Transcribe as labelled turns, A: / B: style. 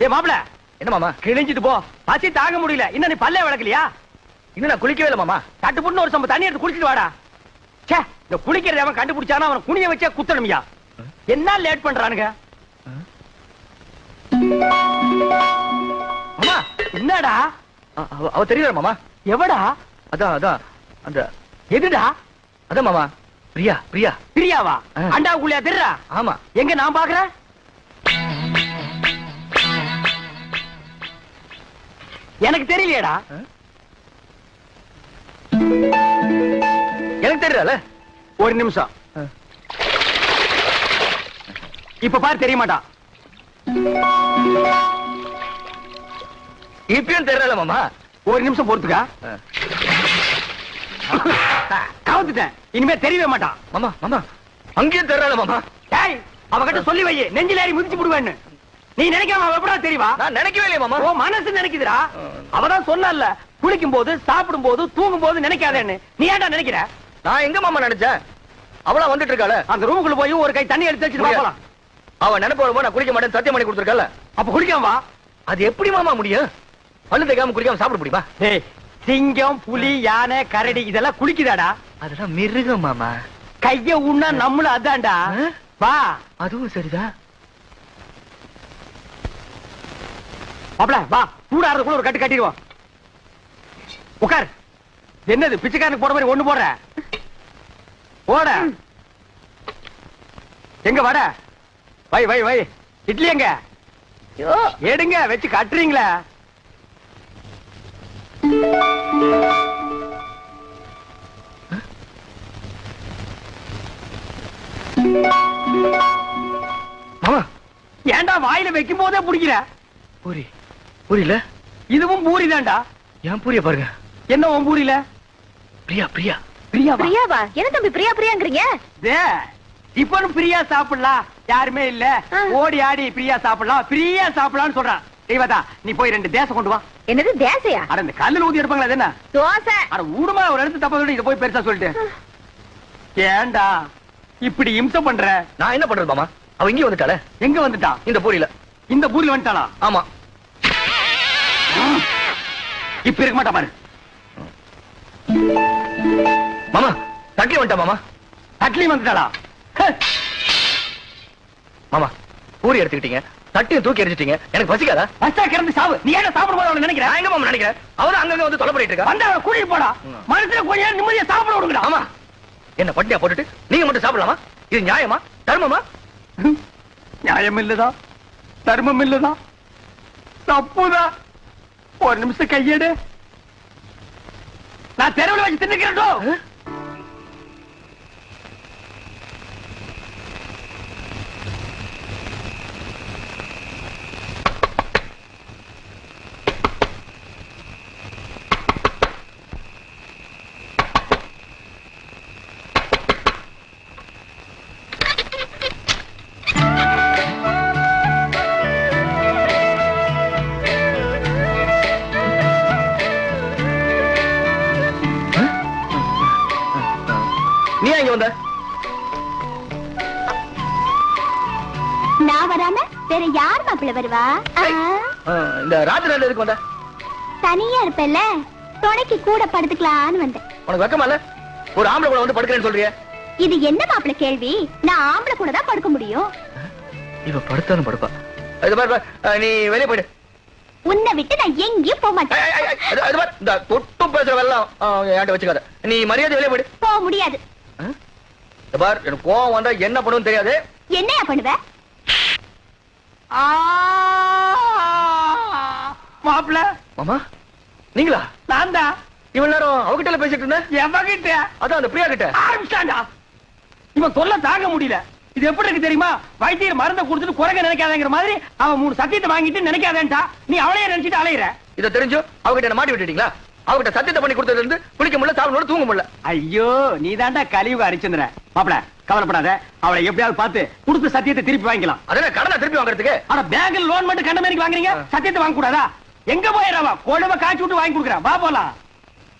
A: ஏ மாப்பிள.
B: என்ன மாமா?
A: கிழிஞ்சிட்டு போ. பசி தாங்க முடியல. இன்னும் நீ பல்லே வளர்க்கலையா
B: இன்னும் நான் குளிக்கவே இல்லை மாமா.
A: தட்டு புண்ணு ஒரு சம்ப தண்ணி எடுத்து குளிச்சிட்டு வாடா. ச்சே இந்த குளிக்கிறத அவன் கண்டுபிடிச்சானா அவன் குனிய வச்சே குத்தணும்யா? என்ன லேட் பண்றானுங்க?
B: மாமா
A: என்னடா?
B: அவ- தெரியல மாமா?
A: எவடா?
B: அதான் அதான் அந்த
A: எதுடா?
B: அதான் மாமா. பிரியா பிரியா.
A: பிரியாவா. அண்டாவுக்குள்ளயா திருடா?
B: ஆமா.
A: எங்க நான் பாக்குறேன்? எனக்கு தெரியலையேடா?
B: எனக்கு தெரியல.
A: ஒரு நிமிஷம். இப்ப பாரு தெரிய மாட்டான்
B: இப்பயும் தெரியல மாமா.
A: ஒரு நிமிஷம் பொறுத்துக்கா. கவுத்துட்டேன். இனிமே தெரியவே மாட்டான்
B: மாமா மாமா. அங்கேயும் தெரியல மாமா.
A: டேய் அவகிட்ட சொல்லி வை. நெஞ்சில ஏறி மிதிச்சு விடுவேன்னு நீ நினைக்காம அவ எப்படா தெரியவா
B: நான் நினைக்கவே இல்லையே மாமா.
A: உன் மனசு நினைக்குதுடா. அவதான் சொன்னல குளிக்கும் போது சாப்பிடும் போது தூங்கும் போது நினைக்காதேன்னு. நீ ஏன்டா நினைக்கிற?
B: நான் எங்க மாமா நினைச்சேன்? அவளா வந்துட்டு இருக்காள.
A: அந்த ரூமுக்குள்ள போய் ஒரு கை தண்ணி எடுத்து வச்சுட்டு போலாம்.
B: அவ நினைப்பு வரும்போது நான் குளிக்க மாட்டேன் சத்தியம் பண்ணி கொடுத்துருக்கல.
A: அப்ப குளிக்காம வா.
B: அது எப்படி மாமா முடியும்? பல்லு தேய்க்காம குளிக்காம சாப்பிட முடியுமா?
A: டேய் சிங்கம் புலி யானை கரடி இதெல்லாம் குளிக்குதாடா.
B: அதெல்லாம் மிருகம் மாமா.
A: கைய உண்ணா நம்மளும் அதான்டா? வா.
B: அதுவும் சரிதான்.
A: அப்பல வா. சூடாறதுக்குள்ள ஒரு கட்டு கட்டிடுவோம். உட்கார். என்னது பிச்சைக்காரனுக்கு போற மாதிரி ஒண்ணு போடுற? போட. எங்க வட? வை வை வை. இட்லி எங்க? எடுங்க வச்சு கட்டுறீங்களா.
B: மாமா
A: ஏன்டா வாயில வைக்கும் போதே பிடிக்கிற?
B: பூரி. புரியல?
A: இதுவும் பூரி தான்டா.
B: ஏன் பூரிய பாருங்க.
A: என்ன உன் பூரியில?
B: பிரியா பிரியா.
A: பிரியாவா?
C: பிரியாவா? என்ன தம்பி பிரியா பிரியாங்கிறீங்க?
A: டே, இப்பனும் பிரியா சாப்பிடலாம் யாருமே இல்ல. ஓடி ஆடி பிரியா சாப்பிடலாம் பிரியா சாப்பிடலாம்னு சொல்றான். தெய்வதா நீ போய் ரெண்டு தேசம் கொண்டு வா.
C: என்னது தேசையா?
A: அட இந்த கல்லுல ஊதி எடுப்பாங்களா அது என்ன?
C: தோசை.
A: அட ஊடுமா ஒரு இடத்து தப்ப சொல்லி இத போய் பெருசா சொல்லிட்டு. ஏன்டா இப்படி இம்சம் பண்ற?
B: நான் என்ன பண்றது மாமா? அவ இங்கே வந்துட்டாளே.
A: எங்க வந்துட்டான்
B: இந்த பூரியில.
A: இந்த பூரில் வந்துட்டாளா?
B: ஆமா.
A: இப்ப இருக்க மாட்டா பாரு.
B: மாமா தட்டி வந்துட்டா மாமா?
A: தட்லி வந்துட்டாளா?
B: மாமா பூரி எடுத்துக்கிட்டீங்க தட்டியும் தூக்கி எரிஞ்சிட்டீங்க எனக்கு பசிக்காதா?
A: பஸ்டா கிடந்து சாவு. நீ ஏன் சாப்பிட போது அவளை நினைக்கிற?
B: நான் எங்க மாமா நினைக்கிறேன்? அவரும் அங்கங்க வந்து தொலை பண்ணிட்டு இருக்கா.
A: வந்தா அவளை கூட்டிட்டு போடா. மனசுல கொஞ்ச நேரம் நிம்மதியா சாப்பிட விடுங்கடா.
B: ஆமா என்ன பட்டியா போட்டுட்டு நீங்க மட்டும் சாப்பிடலாமா? இது நியாயமா? தர்மமா?
A: நியாயம் இல்லதா தர்மம் இல்லதா தப்புதா ஒரு நிமிஷம் கையேடு. நான் தெருவில் வச்சு தின்னுக்கிறேன்
B: நீ இங்க வந்த?
C: நான் வராம வேற யார் மாப்பிள்ள வருவா?
B: இந்த ராத்திரி எதுக்கு வந்த?
C: தனியா இருப்பல்ல துணைக்கு கூட படுத்துக்கலான்னு வந்தேன்.
B: உனக்கு வெக்கமா இல்ல? ஒரு ஆம்பளை கூட வந்து படுக்கிறேன்னு சொல்றியே.
C: இது என்ன மாப்பிள்ள கேள்வி? நான் ஆம்பளை கூட தான் படுக்க முடியும்.
B: இவ படுத்தாலும் படுப்பா. இது பாரு நீ வெளியே போயிடு.
C: உன்னை விட்டு நான் எங்கேயும் போக மாட்டேன்.
B: ஐ, ஐ, இது- இது பாரு, இந்த தொட்டு பேசுற வெள்ளம் என்கிட்ட வச்சுக்காத. நீ மரியாதை வெளியே போயிடு.
C: போக முடியாது.
B: பார் எனக்கு கோவம் வந்தா என்ன பண்ணுன்னு தெரியாது.
C: என்னையா பண்ணுவ?
A: மாப்பிள்ள.
B: மாமா நீங்களா?
A: நான் தான்.
B: இவ்வளவு நேரம் அவகிட்ட பேசிட்டு இருந்தேன்.
A: எவகிட்ட?
B: அதான் அந்த பிரியா கிட்ட
A: ஆரம்பிச்சாண்டா இவன் தொல்லை தாங்க முடியல. இது எப்படி இருக்கு தெரியுமா? வைத்தியர் மருந்தை கொடுத்துட்டு குறைக்க நினைக்காதங்கிற மாதிரி அவன் மூணு சத்தியத்தை வாங்கிட்டு நினைக்காதேன்டா நீ அவளையே நினைச்சிட்டு அலையிற.
B: இத தெரிஞ்சு அவகிட்ட என்ன மாட்டி விட்டுட்டீங்களா? அவகிட்ட சத்தியத்தை பண்ணி கொடுத்ததுல இருந்து குளிக்க முடியல சாப்பிட தூங்க முடியல.
A: ஐயோ நீ தாண்டா கலியுக அரிச்சந்திர. மாப்பிள கவலைப்படாத. அவளை எப்படியாவது பார்த்து கொடுத்த சத்தியத்தை திருப்பி வாங்கிக்கலாம்.
B: அதென்ன கடனை திருப்பி வாங்குறதுக்கு?
A: ஆனா பேங்க்ல லோன் மட்டும் கண்ட மாதிரி வாங்குறீங்க? சத்தியத்தை வாங்க கூடாதா எங்க போயிடறவா கொழுவ காய்ச்சி விட்டு வாங்கி கொடுக்குறா வா போலாம்.